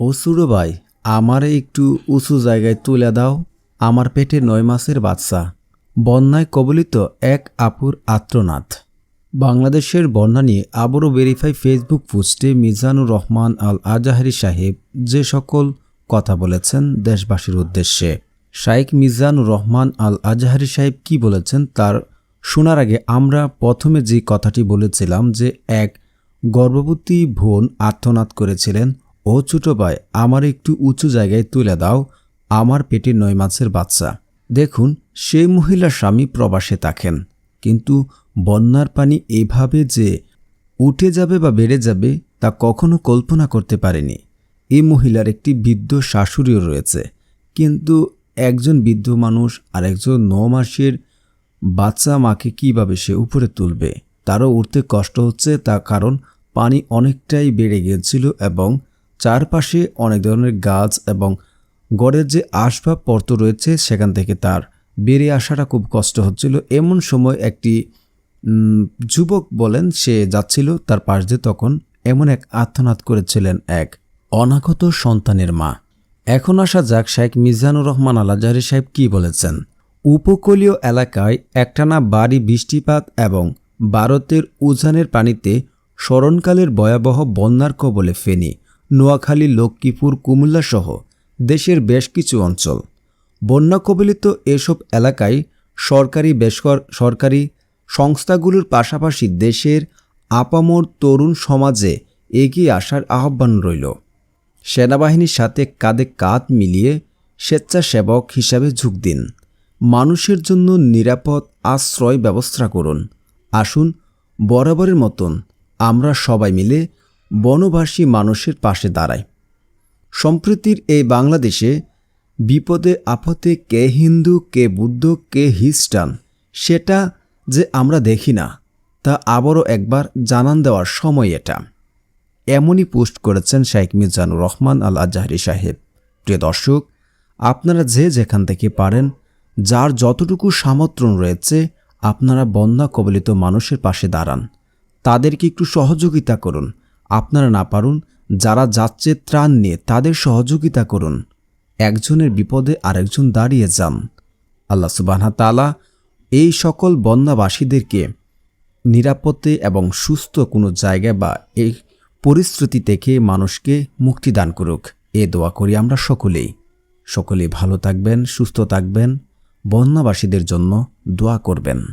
ও সুরো ভাই, আমারে একটু উঁচু জায়গায় তুলে দাও। আমার পেটে নয় মাসের বাচ্চা। বন্যায় কবলিত এক আপুর আত্রনাথ বাংলাদেশের বন্যা নিয়ে আবারও ভেরিফাই ফেসবুক পোস্টে মিজানুর রহমান আল আজাহারি সাহেব যে সকল কথা বলেছেন দেশবাসীর উদ্দেশ্যে। শাইখ মিজানুর রহমান আল আজাহারি সাহেব কি বলেছেন তার শোনার আগে আমরা প্রথমে যে কথাটি বলেছিলাম যে এক গর্ভবতী বোন আর্তনাদ করেছিলেন ও ছোটো ভাই আমার একটু উঁচু জায়গায় তুলে দাও, আমার পেটে নয় মাসের বাচ্চা। দেখুন, সেই মহিলার স্বামী প্রবাসে থাকেন। কিন্তু বন্যার পানি এভাবে যে উঠে যাবে বা বেড়ে যাবে, তা কখনো কল্পনা করতে পারেনি। এই মহিলার একটি বৃদ্ধ শাশুড়িও রয়েছে। কিন্তু একজন বৃদ্ধ মানুষ আর একজন ন মাসের বাচ্চা মাকে কীভাবে সে উপরে তুলবে? তারও উঠতে কষ্ট হচ্ছে তা কারণ পানি অনেকটাই বেড়ে গিয়েছিল এবং চারপাশে অনেক ধরনের গাছ এবং গড়ের যে আসবাবপত্র রয়েছে সেখান থেকে তার বেরিয়ে আসাটা খুব কষ্ট হচ্ছিল। এমন সময় একটি যুবক বলেন, সে যাচ্ছিল তার পাশ দিয়ে তখন এমন এক আত্মনাদ করেছিলেন এক অনাগত সন্তানের মা। এখন আসা যাক শেখ মিজানুর রহমান আলাজারি সাহেব কি বলেছেন। উপকূলীয় এলাকায় একটানা বাড়ি বৃষ্টিপাত এবং ভারতের উজানের পানিতে স্মরণকালের ভয়াবহ বন্যার কবলে ফেনী। নোয়াখালী, লক্ষ্মীপুর, কুমিল্লা সহ দেশের বেশ কিছু অঞ্চল। বন্যা কবলিত এসব এলাকায় সরকারি বেসর, সরকারি সংস্থাগুলোর পাশাপাশি দেশের আপামর তরুণ সমাজে এগিয়ে আসার আহ্বান রইল। সেনাবাহিনীর সাথে কাঁধে কাঁধ মিলিয়ে স্বেচ্ছাসেবক হিসাবে যোগ দিন। মানুষের জন্য নিরাপদ আশ্রয় ব্যবস্থা করুন। আসুন, বরাবরের মতন আমরা সবাই মিলে বনবাসী মানুষের পাশে দাঁড়ায়। সম্প্রতির এই বাংলাদেশে বিপদে, আপদে কে হিন্দু, কে বুদ্ধ, কে খ্রিস্টান, সেটা যে আমরা দেখি না, তা আবারও একবার জানান দেওয়ার সময় এটা। এমনই পোস্ট করেছেন শাইখ মিজানুর রহমান আল আজহারি সাহেব। প্রিয় দর্শক, আপনারা যে যেখান থেকে পারেন, যার যতটুকু সামর্থ্য রয়েছে, আপনারা বন্যা কবলিত মানুষের পাশে দাঁড়ান। তাদেরকে একটু সহযোগিতা করুন। আপনারা না পারুন, যারা যাচ্ছে ত্রাণ নিয়ে তাদের সহযোগিতা করুন। একজনের বিপদে আরেকজন দাঁড়িয়ে যান। আল্লাহ সুবাহা তালা এই সকল বন্যাবাসীদেরকে নিরাপদে এবং সুস্থ কোনো জায়গায় বা এই পরিস্থিতি থেকে মানুষকে মুক্তি দান করুক। এ দোয়া করি আমরা সকলেই। সকলেই ভালো থাকবেন, সুস্থ থাকবেন, বন্যাবাসীদের জন্য দোয়া করবেন।